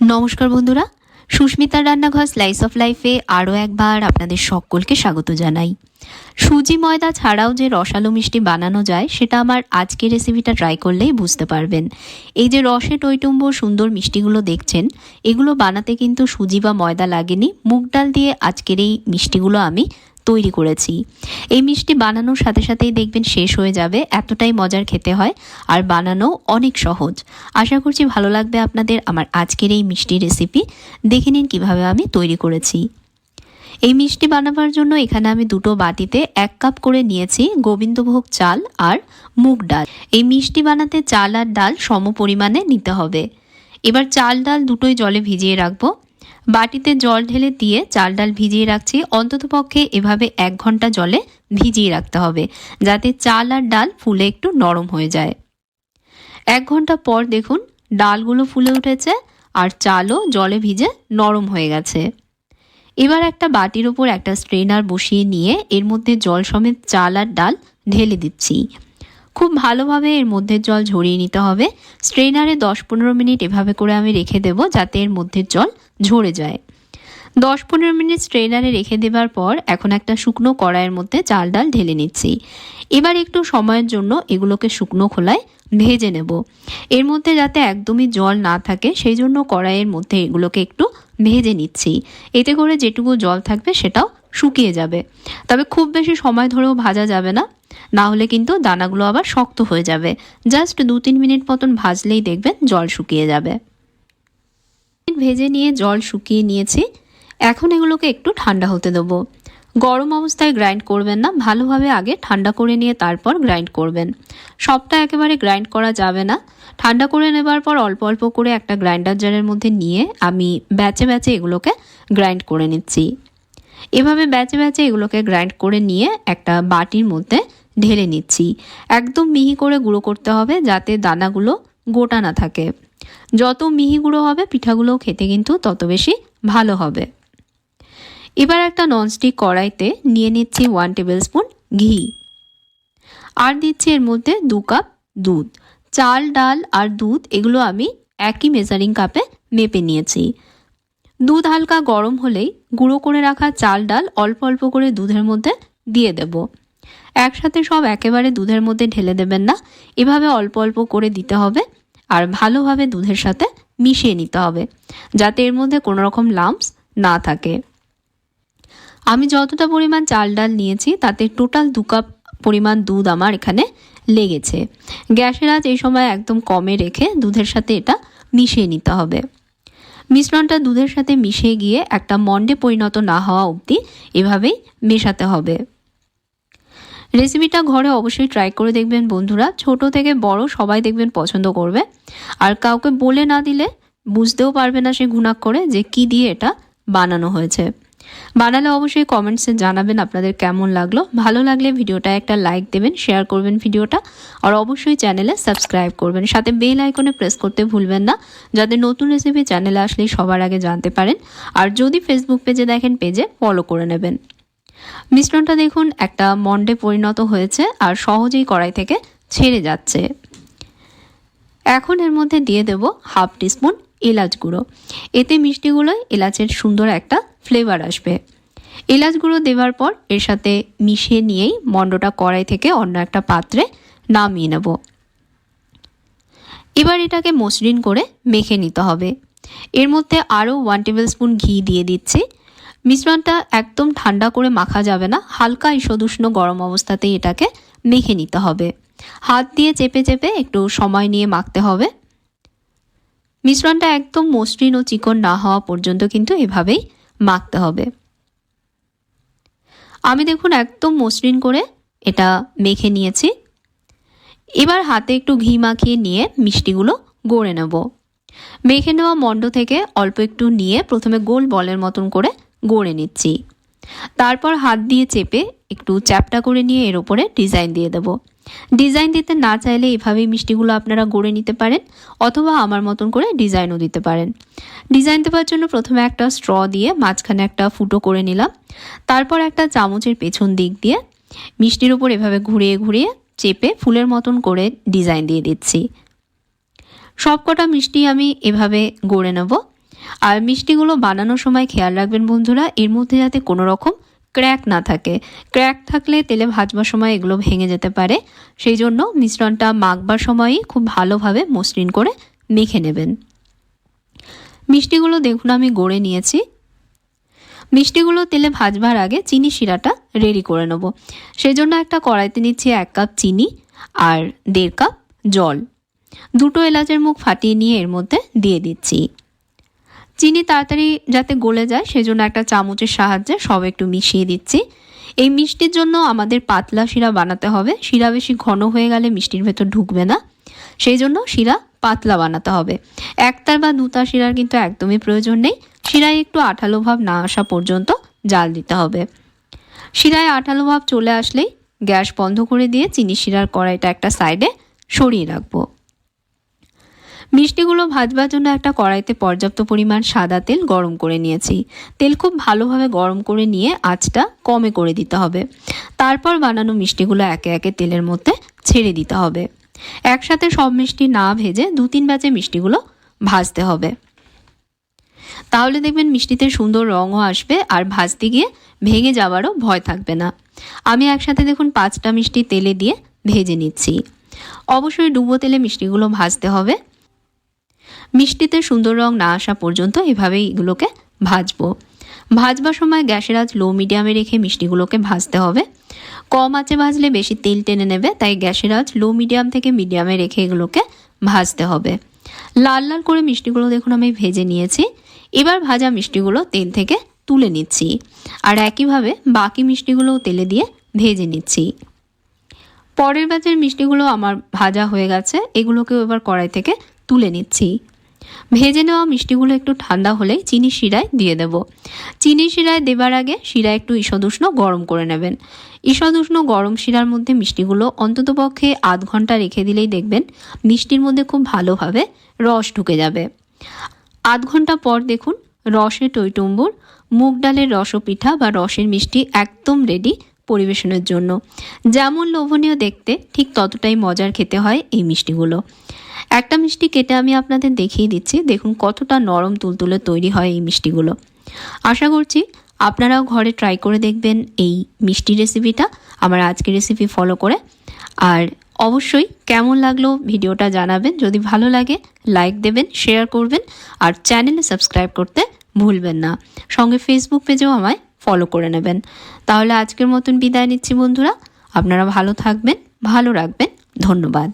নমস্কার বন্ধুরা। সুস্মিতার রান্নাঘর স্লাইস অফ লাইফে আরও একবার আপনাদের সকলকে স্বাগত জানাই। সুজি ময়দা ছাড়াও যে রসালো মিষ্টি বানানো যায়, সেটা আমার আজকের রেসিপিটা ট্রাই করলেই বুঝতে পারবেন। এই যে রসে টইটুম্ব সুন্দর মিষ্টিগুলো দেখছেন, এগুলো বানাতে কিন্তু সুজি বা ময়দা লাগেনি। মুগ ডাল দিয়ে আজকের এই মিষ্টিগুলো আমি তৈরি করেছি। এই মিষ্টি বানানোর সাথে সাথেই দেখবেন শেষ হয়ে যাবে, এতটাই মজার খেতে হয় আর বানানো অনেক সহজ। আশা করছি ভালো লাগবে আপনাদের আমার আজকের এই মিষ্টি রেসিপি। দেখে নিন কীভাবে আমি তৈরি করেছি। এই মিষ্টি বানাবার জন্য এখানে আমি দুটো বাটিতে এক কাপ করে নিয়েছি গোবিন্দভোগ চাল আর মুগ ডাল। এই মিষ্টি বানাতে চাল আর ডাল সম পরিমাণে নিতে হবে। এবার চাল ডাল দুটোই জলে ভিজিয়ে রাখব। বাটিতে জল ঢেলে দিয়ে চাল ডাল ভিজিয়ে রাখছি। অন্ততপক্ষে এভাবে এক ঘণ্টা জলে ভিজিয়ে রাখতে হবে, যাতে চাল আর ডাল ফুলে একটু নরম হয়ে যায়। এক ঘণ্টা পর দেখুন, ডালগুলো ফুলে উঠেছে আর চালও জলে ভিজে নরম হয়ে গেছে। এবার একটা বাটির ওপর একটা স্ট্রেনার বসিয়ে নিয়ে এর মধ্যে জল সমেত চাল আর ডাল ঢেলে দিচ্ছি। খুব ভালোভাবে এর মধ্যে জল ঝরিয়ে নিতে হবে। স্ট্রেনারে দশ পনেরো মিনিট এভাবে করে আমি রেখে দেব যাতে এর মধ্যে জল ঝরে যায়। দশ পনেরো মিনিট স্ট্রেনারে রেখে দেবার পর এখন একটা শুকনো কড়াইয়ের মধ্যে চাল ডাল ঢেলে নিচ্ছি। এবার একটু সময়ের জন্য এগুলোকে শুকনো খোলায় ভেজে নেব। এর মধ্যে যাতে একদমই জল না থাকে সেই জন্য কড়াইয়ের মধ্যে এগুলোকে একটু ভেজে নিচ্ছি। এতে করে যেটুকু জল থাকবে সেটাও শুকিয়ে যাবে। তবে খুব বেশি সময় ধরেও ভাজা যাবে না না হলে কিন্তু দানাগুলো আবার শক্ত হয়ে যাবে। জাস্ট দু তিন মিনিট মতন ভাজলেই দেখবেন জল শুকিয়ে যাবে। ভেজে নিয়ে জল শুকিয়ে নিয়েছি। এখন এগুলোকে একটু ঠান্ডা হতে দেবো। গরম অবস্থায় গ্রাইন্ড করবেন না, ভালোভাবে আগে ঠান্ডা করে নিয়ে তারপর গ্রাইন্ড করবেন। সবটা একেবারে গ্রাইন্ড করা যাবে না। ঠান্ডা করে নেবার পর অল্প অল্প করে একটা গ্রাইন্ডার জারের মধ্যে নিয়ে আমি ব্যাচে ব্যাচে এগুলোকে গ্রাইন্ড করে নিচ্ছি। এভাবে ব্যাচে ব্যাচে এগুলোকে গ্রাইন্ড করে নিয়ে একটা বাটির মধ্যে ঢেলে নিচ্ছি। একদম মিহি করে গুঁড়ো করতে হবে যাতে দানাগুলো গোটা না থাকে। যত মিহি গুঁড়ো হবে পিঠাগুলো খেতে কিন্তু তত বেশি ভালো হবে। এবার একটা ননস্টিক কড়াইতে নিয়ে নিচ্ছি ওয়ান টেবিল স্পুন ঘি। আর দিচ্ছি এর মধ্যে দু কাপ দুধ। চাল, ডাল আর দুধ এগুলো আমি একই মেজারিং কাপে মেপে নিয়েছি। দুধ হালকা গরম হলেই গুঁড়ো করে রাখা চাল, ডাল অল্প অল্প করে দুধের মধ্যে দিয়ে দেব। একসাথে সব একেবারে দুধের মধ্যে ঢেলে দেবেন না, এভাবে অল্প অল্প করে দিতে হবে আর ভালোভাবে দুধের সাথে মিশিয়ে নিতে হবে, যাতে এর মধ্যে কোনো রকম লাম্পস না থাকে। আমি যতটা পরিমাণ চাল ডাল নিয়েছি, তাতে টোটাল দু কাপ পরিমাণ দুধ আমার এখানে লেগেছে। গ্যাসের আজ এই সময় একদম কমে রেখে দুধের সাথে এটা মিশিয়ে নিতে হবে। মিশ্রণটা দুধের সাথে মিশিয়ে গিয়ে একটা মন্ডে পরিণত না হওয়া অবধি এভাবেই মেশাতে হবে। রেসিপিটা ঘরে অবশ্যই ট্রাই করে দেখবেন বন্ধুরা। ছোট থেকে বড় সবাই দেখবেন পছন্দ করবে। আর কাউকে বলে না দিলে বুঝতেও পারবে না সে ঘুণাক করে যে কি দিয়ে এটা বানানো হয়েছে। বানালে অবশ্যই কমেন্টসে জানাবেন আপনাদের কেমন লাগল। ভালো লাগলে ভিডিওটা একটা লাইক দেবেন শেয়ার করবেন ভিডিওটা, আর অবশ্যই চ্যানেলে সাবস্ক্রাইব করবেন। সাথে বেল আইকনে প্রেস করতে ভুলবেন না, যাতে নতুন রেসিপি চ্যানেলে আসলেই সবার আগে জানতে পারেন। আর যদি ফেসবুক পেজে দেখেন পেজে ফলো করে নেবেন। মিশ্রণটা দেখুন, একটা মন্ডে পরিণত হয়েছে, আর সহজেই কড়াই থেকে ছেড়ে যাচ্ছে। এখন এর মধ্যে দিয়ে দেব হাফ টিস্পুন এলাচ গুঁড়ো। এতে মিষ্টিগুলোয় এলাচের সুন্দর একটা ফ্লেভার আসবে। এলাচ গুঁড়ো দেওয়ার পর এর সাথে মিশিয়ে নিয়েই মন্ডটা কড়াই থেকে অন্য একটা পাত্রে নামিয়ে নেব। এবার এটাকে মসৃণ করে মেখে নিতে হবে। এর মধ্যে আরও ওয়ান টেবিল স্পুন ঘি দিয়ে দিচ্ছি। মিশ্রণটা একদম ঠান্ডা করে মাখা যাবে না, হালকা ঈষদুষ্ণ গরম অবস্থাতেই এটাকে মেখে নিতে হবে। হাত দিয়ে চেপে চেপে একটু সময় নিয়ে মাখতে হবে। মিশ্রণটা একদম মসৃণ ও চিকন না হওয়া পর্যন্ত কিন্তু এভাবেই মাখতে হবে। আমি দেখুন একদম মসৃণ করে এটা মেখে নিয়েছি। এবার হাতে একটু ঘি মাখিয়ে নিয়ে মিষ্টিগুলো গড়ে নেব। মেখে নেওয়া মণ্ড থেকে অল্প একটু নিয়ে প্রথমে গোল বলের মতন করে গড়ে নিচ্ছি। তারপর হাত দিয়ে চেপে একটু চ্যাপটা করে নিয়ে এর ওপরে ডিজাইন দিয়ে দেবো। ডিজাইন দিতে না চাইলে এভাবেই মিষ্টিগুলো আপনারা গড়ে নিতে পারেন অথবা আমার মতন করে ডিজাইনও দিতে পারেন। ডিজাইন দেওয়ার জন্য প্রথমে একটা স্ট্র দিয়ে মাঝখানে একটা ফুটো করে নিলাম। তারপর একটা চামচের পেছন দিক দিয়ে মিষ্টির উপর এভাবে ঘুরিয়ে ঘুরিয়ে চেপে ফুলের মতন করে ডিজাইন দিয়ে দিচ্ছি। সবকটা মিষ্টি আমি এভাবে গড়ে নেব। আর মিষ্টিগুলো বানানোর সময় খেয়াল রাখবেন বন্ধুরা, এর মধ্যে যাতে কোনো রকম ক্র্যাক না থাকে। ক্র্যাক থাকলে তেলে ভাজবার সময় এগুলো ভেঙে যেতে পারে। সেই জন্য মিশ্রণটা মাখবার সময়ই খুব ভালোভাবে মসৃণ করে মেখে নেবেন। মিষ্টিগুলো দেখুন, আমি গড়ে নিয়েছি। মিষ্টিগুলো তেলে ভাজবার আগে চিনি শিরাটা রেডি করে নেব। সেই জন্য একটা কড়াইতে নিচ্ছি এক কাপ চিনি আর দেড় কাপ জল। দুটো এলাচের মুখ ফাটিয়ে নিয়ে এর মধ্যে দিয়ে দিচ্ছি। চিনি তাড়াতাড়ি যাতে গলে যায়, সেজন্য একটা চামচের সাহায্যে সব একটু মিশিয়ে দিচ্ছি। এই মিষ্টির জন্য আমাদের পাতলা শিরা বানাতে হবে। শিরা বেশি ঘন হয়ে গেলে মিষ্টির ভেতর ঢুকবে না। সেই জন্য শিরা পাতলা বানাতে হবে। একতার বা দুতার শিরার কিন্তু একদমই প্রয়োজন নেই। শিরায় একটু আঠালো ভাব না আসা পর্যন্ত জাল দিতে হবে। শিরায় আঠালো ভাব চলে আসলেই গ্যাস বন্ধ করে দিয়ে চিনি শিরার কড়াইটা একটা সাইডে সরিয়ে রাখব। মিষ্টিগুলো ভাজবার জন্য একটা কড়াইতে পর্যাপ্ত পরিমাণ সাদা তেল গরম করে নিয়েছি। তেল খুব ভালোভাবে গরম করে নিয়ে আঁচটা কমে করে দিতে হবে। তারপর বানানো মিষ্টিগুলো একে একে তেলের মধ্যে ছেড়ে দিতে হবে। একসাথে সব মিষ্টি না ভেজে দু তিন ব্যাচে মিষ্টিগুলো ভাজতে হবে। তাহলে দেখবেন মিষ্টিতে সুন্দর রঙও আসবে আর ভাজতে গিয়ে ভেঙে যাওয়ারও ভয় থাকবে না। আমি একসাথে দেখুন পাঁচটা মিষ্টি তেলে দিয়ে ভেজে নিচ্ছি। অবশ্যই ডুবো তেলে মিষ্টিগুলো ভাজতে হবে। মিষ্টিতে সুন্দর রং না আসা পর্যন্ত এভাবেই এগুলোকে ভাজবো। ভাজবার সময় গ্যাসের আঁচ লো মিডিয়ামে রেখে মিষ্টিগুলোকে ভাজতে হবে। কম আঁচে ভাজলে বেশি তেল টেনে নেবে, তাই গ্যাসের আঁচ লো মিডিয়াম থেকে মিডিয়ামে রেখে এগুলোকে ভাজতে হবে। লাল লাল করে মিষ্টিগুলো দেখুন, আমি ভেজে নিয়েছি। এবার ভাজা মিষ্টিগুলো তেল থেকে তুলে নিচ্ছি আর একইভাবে বাকি মিষ্টিগুলোও তেলে দিয়ে ভেজে নিচ্ছি। পরের ব্যাচের মিষ্টিগুলো আমার ভাজা হয়ে গেছে, এগুলোকেও এবার কড়াই থেকে তুলে নিচ্ছি। ভেজে নেওয়া মিষ্টিগুলো একটু ঠান্ডা হলেই চিনি শিরায় দিয়ে দেব। চিনি শিরায় দেবার আগে শিরা একটু ঈষদুষ্ণ গরম করে নেবেন। ঈষদুষ্ণ গরম শিরার মধ্যে মিষ্টিগুলো অন্ততপক্ষে আধ ঘণ্টা রেখে দিলেই দেখবেন মিষ্টির মধ্যে খুব ভালোভাবে রস ঢুকে যাবে। আধ ঘণ্টা পর দেখুন রসে টইটুম্বুর মুগ ডালের রসপিঠা বা রসের মিষ্টি একদম রেডি পরিবেশনের জন্য। যেমন লোভনীয় দেখতে, ঠিক ততটাই মজার খেতে হয় এই মিষ্টিগুলো। একটা মিষ্টি কেটে আমি আপনাদের দেখিয়ে দিচ্ছি। দেখুন কতটা নরম তুলতুলে তৈরি হয় এই মিষ্টিগুলো। আশা করছি আপনারাও ঘরে ট্রাই করে দেখবেন এই মিষ্টি রেসিপিটা আমার আজকের রেসিপি ফলো করে। আর অবশ্যই কেমন লাগল ভিডিওটা জানাবেন। যদি ভালো লাগে লাইক দেবেন শেয়ার করবেন। আর চ্যানেলে সাবস্ক্রাইব করতে ভুলবেন না। সঙ্গে ফেসবুক পেজেও আমায় ফলো করে নেবেন। তাহলে আজকের মতন বিদায় নিচ্ছি বন্ধুরা। আপনারা ভালো থাকবেন, ভালো রাখবেন। ধন্যবাদ।